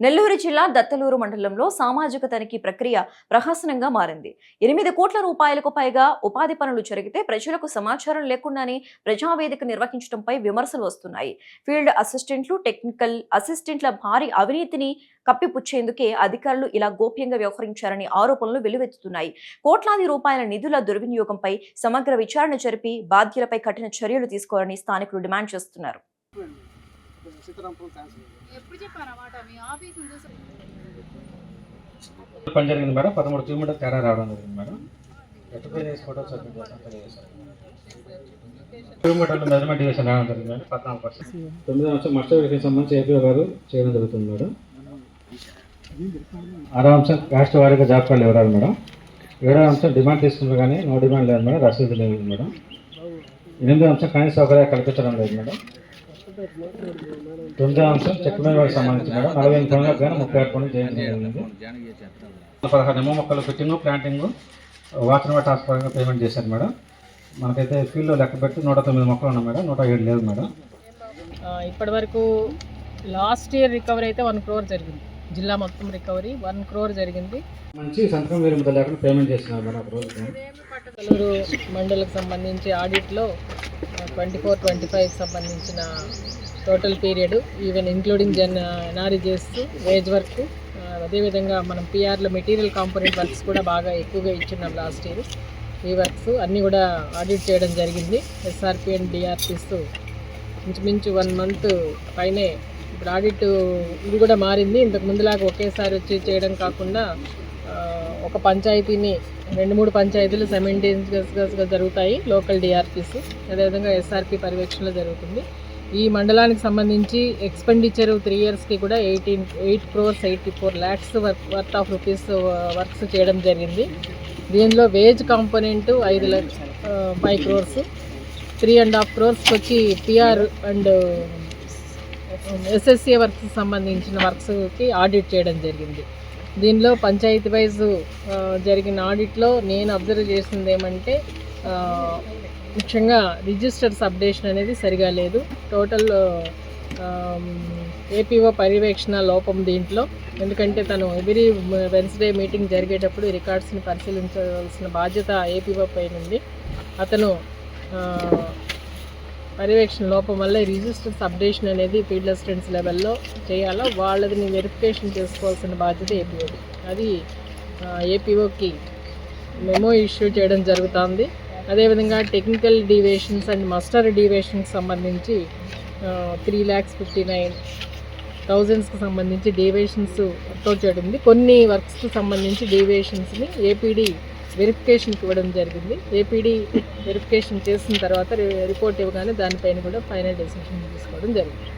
నెల్లూరు జిల్లా దత్తలూరు మండలంలో సామాజిక తనిఖీ ప్రక్రియ ప్రహసనంగా మారింది. ఎనిమిది కోట్ల రూపాయలకు పైగా ఉపాధి పనులు జరిగితే ప్రజలకు సమాచారం లేకుండానే ప్రజావేదిక నిర్వహించడంపై విమర్శలు వస్తున్నాయి. ఫీల్డ్ అసిస్టెంట్లు టెక్నికల్ అసిస్టెంట్ల భారీ అవినీతిని కప్పిపుచ్చేందుకే అధికారులు ఇలా గోప్యంగా వ్యవహరించారని ఆరోపణలు వెలువెత్తుతున్నాయి కోట్లాది రూపాయల నిధుల దుర్వినియోగంపై సమగ్ర విచారణ జరిపి బాధ్యులపై కఠిన చర్యలు తీసుకోవాలని స్థానికులు డిమాండ్ చేస్తున్నారు. ఎప్పుడు చెప్పాను మీ ఆఫీస్ పని జరిగింది మేడం. పదమూడు కిలోమీటర్ తేడా రావడం జరిగింది మేడం. చేసి ఫోటోస్ కిలోమీటర్లు మెజర్మెంట్ డివిజన్ రావడం జరిగింది మేడం. పద్నాలుగు పర్సెంట్. తొమ్మిది అంశం మస్టర్ వెరిఫికేషన్ సంబంధించి ఏపీ గారు చేయడం జరుగుతుంది మేడం. ఆరో అంశం కాస్ట్ వారీగా జాబ్ కార్డులు ఇవ్వరాదు మేడం. ఏడో అంశం డిమాండ్ తీసుకున్నారు కానీ నో డిమాండ్ లేదు మేడం. రసీదు లేదు మేడం. ఎనిమిదో అంశం కనీస సౌకర్యాలు కల్పించడం లేదు మేడం. తొమ్మిదో అంశం చెక్ మీద వారికి సంబంధించి మేడం నలభై ఎనిమిది ముప్పై ఆరు పనులు చేయడం జరిగింది పదహారు నిమ్మ మొక్కలు ఫిట్టింగ్ ప్లాంటింగ్ వాటర్ వాటర్ హాస్పిటల్గా పేమెంట్ చేశారు మేడం. మనకైతే ఫీల్డ్లో లెక్క పెట్టి నూట తొమ్మిది మొక్కలు ఉన్నాయి మేడం నూట ఏడు లేదు మేడం. ఇప్పటి వరకు లాస్ట్ ఇయర్ రికవరీ అయితే వన్ క్రోర్ జరిగింది. జిల్లా మొత్తం రికవరీ వన్ క్రోర్ జరిగింది. మంచి సంతకం వేరు ముద్ద లేకుండా పేమెంట్ చేస్తున్నారు మేడం మండలకు సంబంధించి ఆడిట్లో ట్వంటీ ఫోర్ ట్వంటీ ఫైవ్ సంబంధించిన టోటల్ పీరియడ్ ఈవెన్ ఇంక్లూడింగ్ జన్ ఎన్ఆర్ఈజెస్ వేజ్ వర్క్ అదేవిధంగా మనం పిఆర్లో మెటీరియల్ కాంపోనెంట్ వర్క్స్ కూడా బాగా ఎక్కువగా ఇచ్చున్నాం లాస్ట్ ఇయర్ ఈ వర్క్స్ అన్నీ కూడా ఆడిట్ చేయడం జరిగింది. ఎస్ఆర్పి అండ్ డిఆర్పిస్ ఇంచుమించు వన్ మంత్ పైనే ఇప్పుడు ఆడిట్ ఇది కూడా మారింది. ఇంతకు ముందులాగా ఒకేసారి వచ్చి చేయడం కాకుండా ఒక పంచాయతీని రెండు మూడు పంచాయతీలు సెమెంటేనియస్గా జరుగుతాయి లోకల్ డిఆర్పిస్ అదేవిధంగా ఎస్ఆర్పి పర్యవేక్షణలో జరుగుతుంది. ఈ మండలానికి సంబంధించి ఎక్స్పెండిచర్ త్రీ ఇయర్స్కి కూడా eighteen eight crores eighty four lakhs work worth of rupees works చేయడం జరిగింది. దీనిలో వేజ్ కాంపోనెంట్ ఐదు లక్ష five crores three and half క్రోర్స్కి వచ్చి పిఆర్ అండ్ ఎస్ఎస్సీ వర్క్స్ సంబంధించిన వర్క్స్కి ఆడిట్ చేయడం జరిగింది. దీనిలో పంచాయతీ వైజ్ జరిగిన ఆడిట్లో నేను అబ్జర్వ్ చేసింది ఏమంటే ముఖ్యంగా రిజిస్టర్స్ అప్డేషన్ అనేది సరిగా లేదు. టోటల్ ఏపీఓ పర్యవేక్షణ లోపం దీంట్లో. ఎందుకంటే తను ఎవ్రీ వెన్స్డే మీటింగ్ జరిగేటప్పుడు రికార్డ్స్ని పరిశీలించవలసిన బాధ్యత ఏపీఓ పైన ఉంది అతను పర్యవేక్షణ లోపం వల్ల ఈ రిజిస్టర్స్ అప్డేషన్ అనేది ఫీల్డ్ అసిస్టెంట్స్ లెవెల్లో చేయాలా? వాళ్ళది వెరిఫికేషన్ చేసుకోవాల్సిన బాధ్యత ఏపీఓది అది ఏపీఓకి మెమో ఇష్యూ చేయడం జరుగుతుంది. అదేవిధంగా technical deviations and muster deviations సంబంధించి త్రీ ల్యాక్స్ ఫిఫ్టీ నైన్ థౌజండ్స్కి సంబంధించి డివేషన్స్ అప్రోచ్ చేయడం ఉంది. కొన్ని వర్క్స్కి సంబంధించి డివేషన్స్ని ఏపీడీ వెరిఫికేషన్కి ఇవ్వడం జరిగింది. ఏపీడీ వెరిఫికేషన్ చేసిన తర్వాత రి- రిపోర్ట్ ఇవ్వగానే దానిపైన కూడా ఫైనల్ డెసిషన్ తీసుకోవడం జరిగింది.